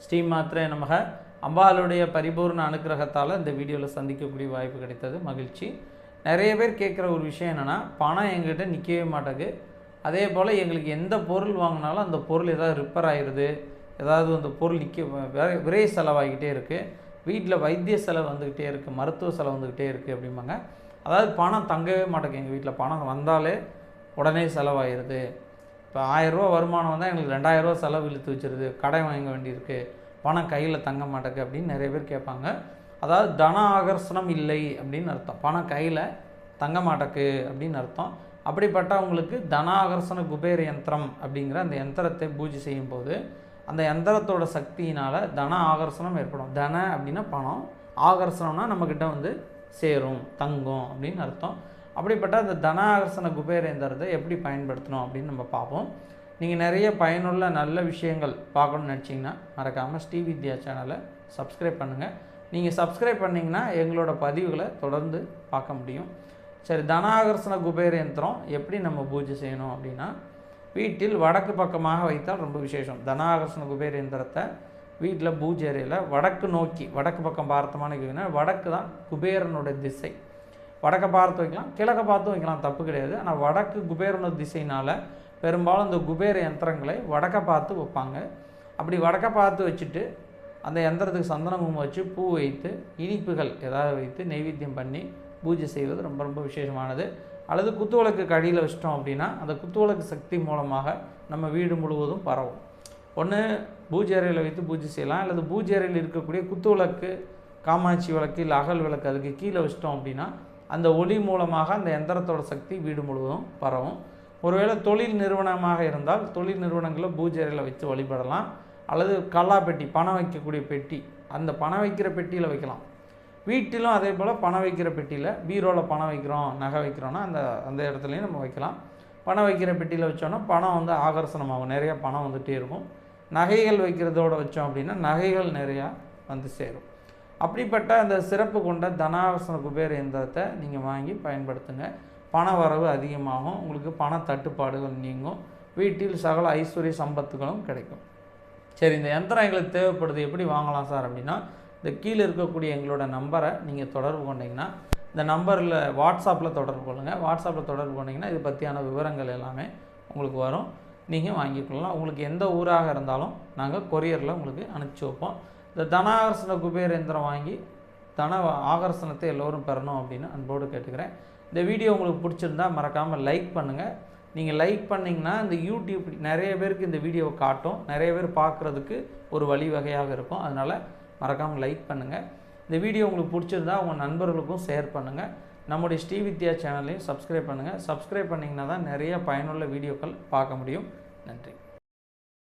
ஸ்ரீ மாத்திரை நமக. அம்பாளுடைய பரிபூர்ண அனுக்கிரகத்தால் இந்த வீடியோவில் சந்திக்கக்கூடிய வாய்ப்பு கிடைத்தது. மகிழ்ச்சி. நிறைய பேர் கேட்குற ஒரு விஷயம் என்னென்னா பணம் எங்கிட்ட நிற்கவே மாட்டேங்குது. அதே போல் எங்களுக்கு எந்த பொருள் வாங்கினாலும் அந்த பொருள் ஏதாவது ரிப்பேர் ஆயிடுது ஏதாவது அந்த பொருள் நிற்க விரை- விரை செலவாகிக்கிட்டே இருக்குது வீட்டில் வைத்திய செலவு வந்துக்கிட்டே இருக்குது மருத்துவ செலவு வந்துக்கிட்டே இருக்குது அப்படிம்பாங்க. அதாவது பணம் தங்கவே மாட்டேங்குது எங்கள் வீட்டில் பணம் வந்தாலே உடனே செலவாயிருது. இப்போ ஆயிரரூவா வருமானம் வந்தால் எங்களுக்கு ரெண்டாயிரரூவா செலவு இழுத்து வச்சிருது கடை வாங்க வேண்டியிருக்கு பணம் கையில் தங்க மாட்டேங்குது அப்படின்னு நிறைய பேர் கேட்பாங்க. அதாவது தன ஆகர்ஷணம் இல்லை அப்படின்னு அர்த்தம். பணம் கையில் தங்க மாட்டேக்கு அப்படின்னு அர்த்தம். அப்படிப்பட்டவங்களுக்கு தன குபேர யந்திரம் அப்படிங்கிற அந்த யந்திரத்தை பூஜை செய்யும் போது அந்த யந்திரத்தோட சக்தியினால் தன ஆகர்ஷணம் ஏற்படும். தன அப்படின்னா பணம் ஆகர்ஷணம்னா நம்மக்கிட்ட வந்து சேரும் தங்கும் அப்படின்னு அர்த்தம். அப்படிப்பட்ட அந்த தனாகர்ஷன குபேரேந்திரத்தை குபேர எப்படி பயன்படுத்தணும் அப்படின்னு நம்ம பார்ப்போம். நீங்கள் நிறைய பயனுள்ள நல்ல விஷயங்கள் பார்க்கணும்னு நினச்சிங்கன்னா மறக்காமல் ஸ்ரீ வித்யா சேனலை சப்ஸ்கிரைப் பண்ணுங்கள் நீங்கள் சப்ஸ்கிரைப் பண்ணிங்கன்னா எங்களோட பதிவுகளை தொடர்ந்து பார்க்க முடியும். சரி தனாகர்ஷன குபேரேந்திரம் எப்படி நம்ம பூஜை செய்யணும் அப்படின்னா வீட்டில் வடக்கு பக்கமாக வைத்தால் ரொம்ப விசேஷம். தனாகர்ஷண குபேரேந்திரத்தை வீட்டில் பூஜை அறையில் வடக்கு நோக்கி வடக்கு பக்கம் பார்த்தமான வடக்கு தான் குபேரனுடைய திசை. வடக்க பார்த்து வைக்கலாம் கிழக்க பார்த்து வைக்கலாம் தப்பு கிடையாது. ஆனால் வடக்கு குபேரனோட திசைனால் பெரும்பாலும் இந்த குபேர யந்திரங்களை வடக்க பார்த்து வைப்பாங்க. அப்படி வடக்க பார்த்து வச்சுட்டு அந்த யந்திரத்துக்கு சந்தன குங்குமம் வச்சு பூ வைத்து இனிப்புகள் ஏதாவது வைத்து நெய்வேத்தியம் பண்ணி பூஜை செய்வது ரொம்ப ரொம்ப விசேஷமானது. அல்லது குத்துவிளக்கு கடியில் வச்சிட்டோம் அப்படின்னா அந்த குத்துவிளக்கு சக்தி மூலமாக நம்ம வீடு முழுவதும் பரவும். ஒன்று பூஜை அறையில் வைத்து பூஜை செய்யலாம். அல்லது பூஜை அறையில் இருக்கக்கூடிய குத்துவிளக்கு காமாட்சி விளக்கு இல்லை அகல் விளக்கு அதுக்கு கீழே வச்சிட்டோம் அப்படின்னா அந்த ஒளி மூலமாக அந்த எந்திரத்தோட சக்தி வீடு முழுவதும் பரவும். ஒருவேளை தொழில் நிறுவனமாக இருந்தால் தொழில் நிறுவனங்களில் பூஜை அறையில் வச்சு வழிபடலாம். அல்லது கல்லா பெட்டி பணம் வைக்கக்கூடிய பெட்டி அந்த பணம் வைக்கிற பெட்டியில் வைக்கலாம். வீட்டிலும் அதே போல் பணம் வைக்கிற பெட்டியில் பீரோவில் பணம் வைக்கிறோம் நகை வைக்கிறோன்னா அந்த அந்த இடத்துலையும் நம்ம வைக்கலாம். பணம் வைக்கிற பெட்டியில் வச்சோன்னா பணம் வந்து ஆகர்ஷணமாகும். நிறையா பணம் வந்துகிட்டே இருக்கும். நகைகள் வைக்கிறதோட வச்சோம் அப்படின்னா நகைகள் நிறையா வந்து சேரும். அப்படிப்பட்ட அந்த சிறப்பு கொண்ட தனாவசன குபேர இயந்திரத்தை நீங்கள் வாங்கி பயன்படுத்துங்க. பண வரவு அதிகமாகும். உங்களுக்கு பண தட்டுப்பாடுகள் நீங்கும். வீட்டில் சகல ஐஸ்வர்ய சம்பத்துகளும் கிடைக்கும். சரி இந்த யந்திரம் எங்களுக்கு தேவைப்படுது. எப்படி வாங்கலாம் சார் அப்படின்னா இந்த கீழே இருக்கக்கூடிய எங்களோட நம்பரை நீங்கள் தொடர்பு கொண்டீங்கன்னா இந்த நம்பரில் வாட்ஸ்அப்பில் தொடர்பு கொள்ளுங்கள் வாட்ஸ்அப்பில் தொடர்பு கொண்டிங்கன்னா இது பற்றியான விவரங்கள் எல்லாமே உங்களுக்கு வரும். நீங்கள் வாங்கிக்கொள்ளலாம். உங்களுக்கு எந்த ஊராக இருந்தாலும் நாங்கள் கொரியரில் உங்களுக்கு அனுப்பிச்சி வைப்போம். இந்த தனாகர்ஷண குபேர எந்திரம் வாங்கி தன ஆகர்ஷணத்தை எல்லோரும் பெறணும் அப்படின்னு அன்போடு கேட்டுக்கிறேன். இந்த வீடியோ உங்களுக்கு பிடிச்சிருந்தா மறக்காமல் லைக் பண்ணுங்கள் நீங்கள் லைக் பண்ணிங்கன்னா இந்த யூடியூப் நிறைய பேருக்கு இந்த வீடியோவை காட்டும். நிறைய பேர் பார்க்குறதுக்கு ஒரு வழிவகையாக இருக்கும். அதனால் மறக்காமல் லைக் பண்ணுங்கள் இந்த வீடியோ உங்களுக்கு பிடிச்சிருந்தா உங்கள் நண்பர்களுக்கும் ஷேர் பண்ணுங்கள் நம்முடைய ஸ்ரீ வித்யா சேனலையும் சப்ஸ்கிரைப் பண்ணுங்கள் சப்ஸ்கிரைப் பண்ணிங்கன்னா தான் நிறைய பயனுள்ள வீடியோக்கள் பார்க்க முடியும். நன்றி.